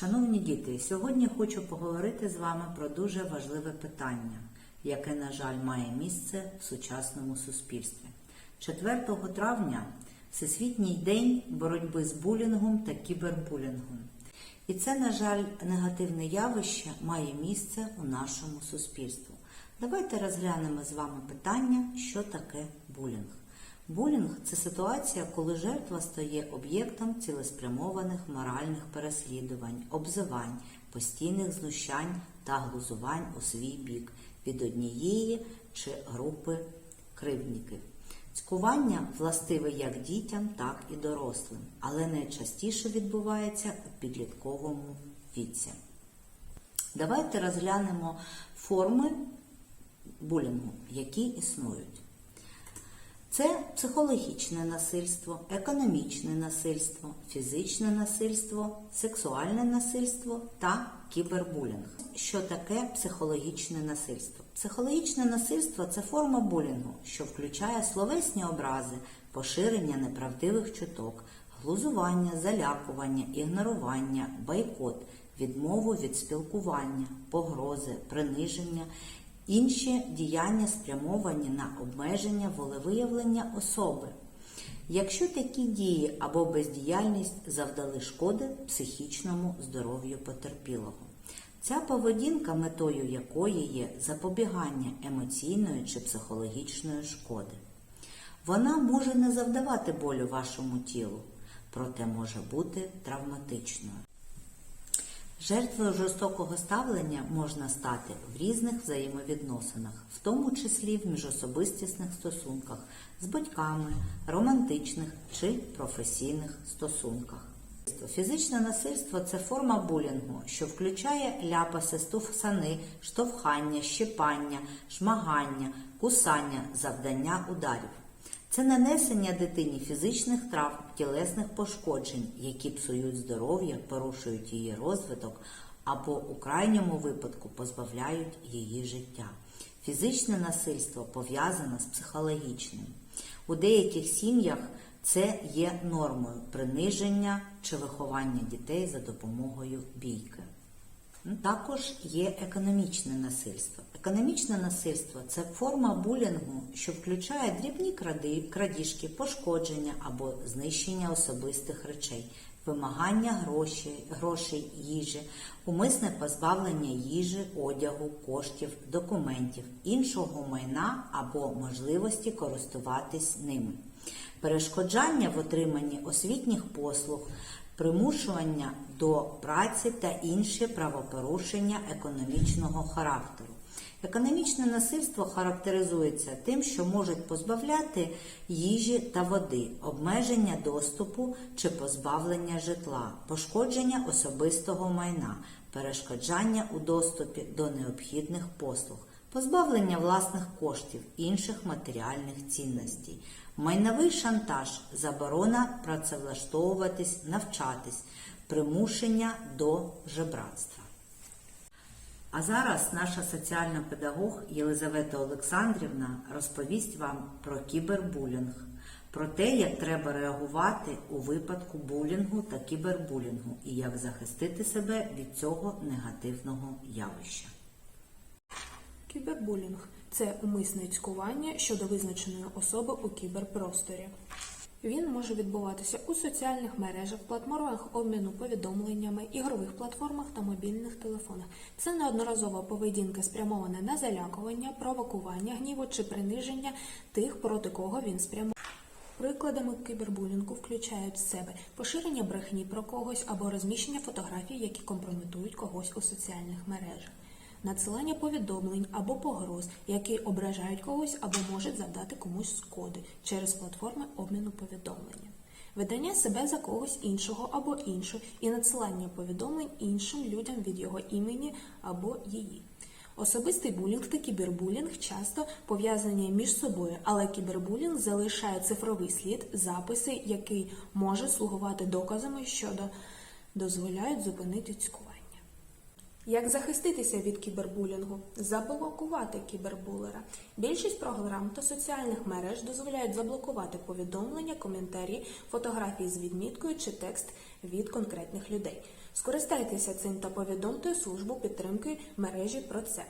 Шановні діти, сьогодні хочу поговорити з вами про дуже важливе питання, яке, на жаль, має місце в сучасному суспільстві. 4 травня Всесвітній день боротьби з булінгом та кібербулінгом. І це, на жаль, негативне явище має місце у нашому суспільстві. Давайте розглянемо з вами питання, що таке булінг. Булінг це ситуація, коли жертва стає об'єктом цілеспрямованих моральних переслідувань, обзивань, постійних знущань та глузувань у свій бік від однієї чи групи кривдників. Цькування властиве як дітям, так і дорослим, але найчастіше відбувається у підлітковому віці. Давайте розглянемо форми булінгу, які існують. Це психологічне насильство, економічне насильство, фізичне насильство, сексуальне насильство та кібербулінг. Що таке психологічне насильство? Психологічне насильство це форма булінгу, що включає словесні образи, поширення неправдивих чуток, глузування, залякування, ігнорування, бойкот, відмову від спілкування, погрози, приниження інші діяння спрямовані на обмеження волевиявлення особи. Якщо такі дії або бездіяльність завдали шкоди психічному здоров'ю потерпілого. Ця поведінка, метою якої є запобігання емоційної чи психологічної шкоди. Вона може не завдавати болю вашому тілу, проте може бути травматичною. Жертвою жорстокого ставлення можна стати в різних взаємовідносинах, в тому числі в міжособистісних стосунках з батьками, романтичних чи професійних стосунках. Фізичне насильство це форма булінгу, що включає ляпаси, стовсани, штовхання, щипання, шмагання, кусання, завдання ударів. Це нанесення дитині фізичних травм, тілесних пошкоджень, які псують здоров'я, порушують її розвиток або у крайньому випадку позбавляють її життя. Фізичне насильство пов'язане з психологічним. У деяких сім'ях це є нормою приниження чи виховання дітей за допомогою бійки. Також є економічне насильство. Економічне насильство це форма булінгу, що включає дрібні крадіжки, пошкодження або знищення особистих речей, вимагання грошей, грошей, їжі, умисне позбавлення їжі, одягу, коштів, документів, іншого майна або можливості користуватись ними, перешкоджання в отриманні освітніх послуг примушування до праці та інші правопорушення економічного характеру. Економічне насильство характеризується тим, що можуть позбавляти їжі та води, обмеження доступу чи позбавлення житла, пошкодження особистого майна, перешкоджання у доступі до необхідних послуг, позбавлення власних коштів, інших матеріальних цінностей, майновий шантаж, заборона працевлаштовуватись, навчатись, примушення до жебратства. А зараз наша соціальна педагог Єлизавета Олександрівна розповість вам про кібербулінг, про те, як треба реагувати у випадку булінгу та кібербулінгу і як захистити себе від цього негативного явища. Кібербулінг це умисне цькування щодо визначеної особи у кіберпросторі. Він може відбуватися у соціальних мережах, платформах обміну повідомленнями, ігрових платформах та мобільних телефонах. Це неодноразова поведінка спрямована на залякування, провокування, гніву чи приниження тих, проти кого він спрямований. Прикладами кібербулінгу включають в себе поширення брехні про когось або розміщення фотографій, які компрометують когось у соціальних мережах, надсилання повідомлень або погроз, які ображають когось або можуть завдати комусь шкоди через платформи обміну повідомлення, видання себе за когось іншого або іншу і надсилання повідомлень іншим людям від його імені або її. Особистий булінг та кібербулінг часто пов'язані між собою, але кібербулінг залишає цифровий слід, записи, який може слугувати доказами, що до- дозволяють зупинити цькування. Як захиститися від кібербулінгу? Заблокувати кібербулера. Більшість програм та соціальних мереж дозволяють заблокувати повідомлення, коментарі, фотографії з відміткою чи текст від конкретних людей. Скористайтеся цим та повідомте службу підтримки мережі про це.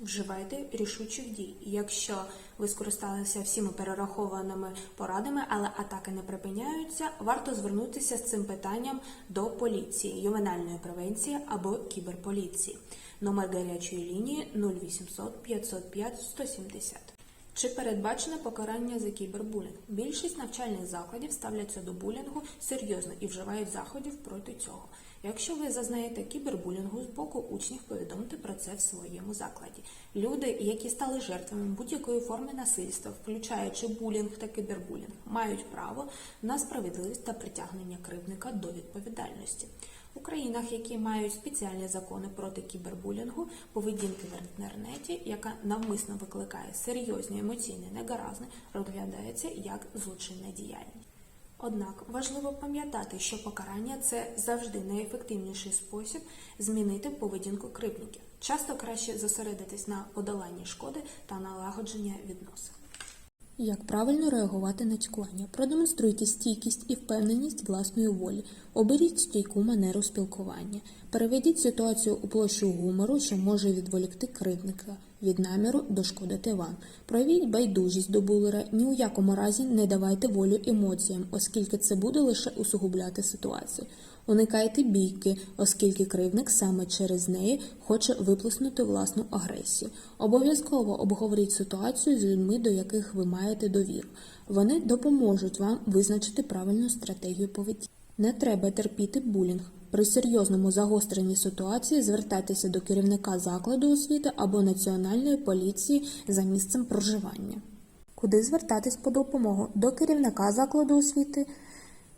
Вживайте рішучих дій. Якщо ви скористалися всіми перерахованими порадами, але атаки не припиняються, варто звернутися з цим питанням до поліції, ювенальної превенції або кіберполіції. Номер гарячої лінії 0800 505 170. Чи передбачене покарання за кібербулінг? Більшість навчальних закладів ставляться до булінгу серйозно і вживають заходів проти цього. Якщо ви зазнаєте кібербулінгу з боку учнів, повідомте про це в своєму закладі. Люди, які стали жертвами будь-якої форми насильства, включаючи булінг та кібербулінг, мають право на справедливість та притягнення кривдника до відповідальності. У країнах, які мають спеціальні закони проти кібербулінгу, поведінки в інтернеті, яка навмисно викликає серйозні емоційні негаразни, розглядається як злочинна діяльність. Однак важливо пам'ятати, що покарання це завжди найефективніший спосіб змінити поведінку кривдників. Часто краще зосередитись на подоланні шкоди та налагодження відносин. Як правильно реагувати на цькування? Продемонструйте стійкість і впевненість власної волі. Оберіть стійку манеру спілкування. Переведіть ситуацію у площу гумору, що може відволікти кривдника від наміру дошкодити вам. Проявіть байдужість до булера. Ні у якому разі не давайте волю емоціям, оскільки це буде лише усугубляти ситуацію. Уникайте бійки, оскільки кривник саме через неї хоче виплеснути власну агресію. Обов'язково обговоріть ситуацію з людьми, до яких ви маєте довіру. Вони допоможуть вам визначити правильну стратегію поведінки. Не треба терпіти булінг. При серйозному загостренні ситуації звертайтеся до керівника закладу освіти або національної поліції за місцем проживання. Куди звертатись по допомогу? До керівника закладу освіти.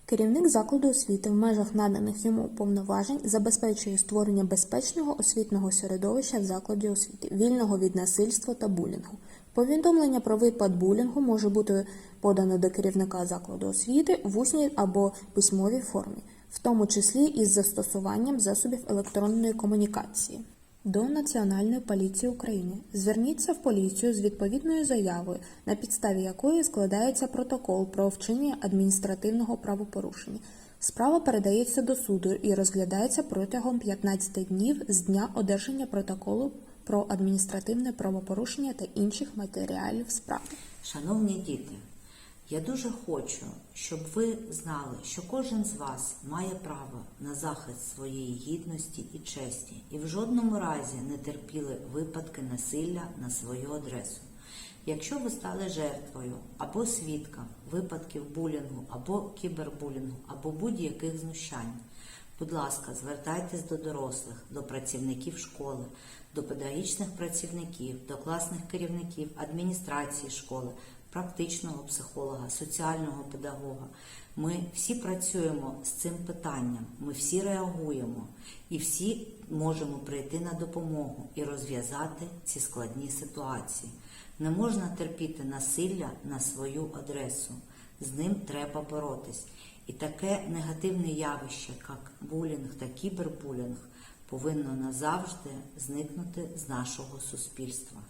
Керівник закладу освіти в межах наданих йому повноважень забезпечує створення безпечного освітнього середовища в закладі освіти, вільного від насильства та булінгу. Повідомлення про випад булінгу може бути подано до керівника закладу освіти в усній або письмовій формі, в тому числі із застосуванням засобів електронної комунікації. До Національної поліції України зверніться в поліцію з відповідною заявою, на підставі якої складається протокол про вчинення адміністративного правопорушення. Справа передається до суду і розглядається протягом 15 днів з дня одержання протоколу про адміністративне правопорушення та інших матеріалів справи. Шановні діти, я дуже хочу, щоб ви знали, що кожен з вас має право на захист своєї гідності і честі, і в жодному разі не терпіли випадки насилля на свою адресу. Якщо ви стали жертвою або свідком випадків булінгу, або кібербулінгу, або будь-яких знущань, будь ласка, звертайтесь до дорослих, до працівників школи, до педагогічних працівників, до класних керівників, адміністрації школи, практичного психолога, соціального педагога. Ми всі працюємо з цим питанням, ми всі реагуємо і всі можемо прийти на допомогу і розв'язати ці складні ситуації. Не можна терпіти насилля на свою адресу. З ним треба боротись. І таке негативне явище, як булінг та кібербулінг, повинно назавжди зникнути з нашого суспільства.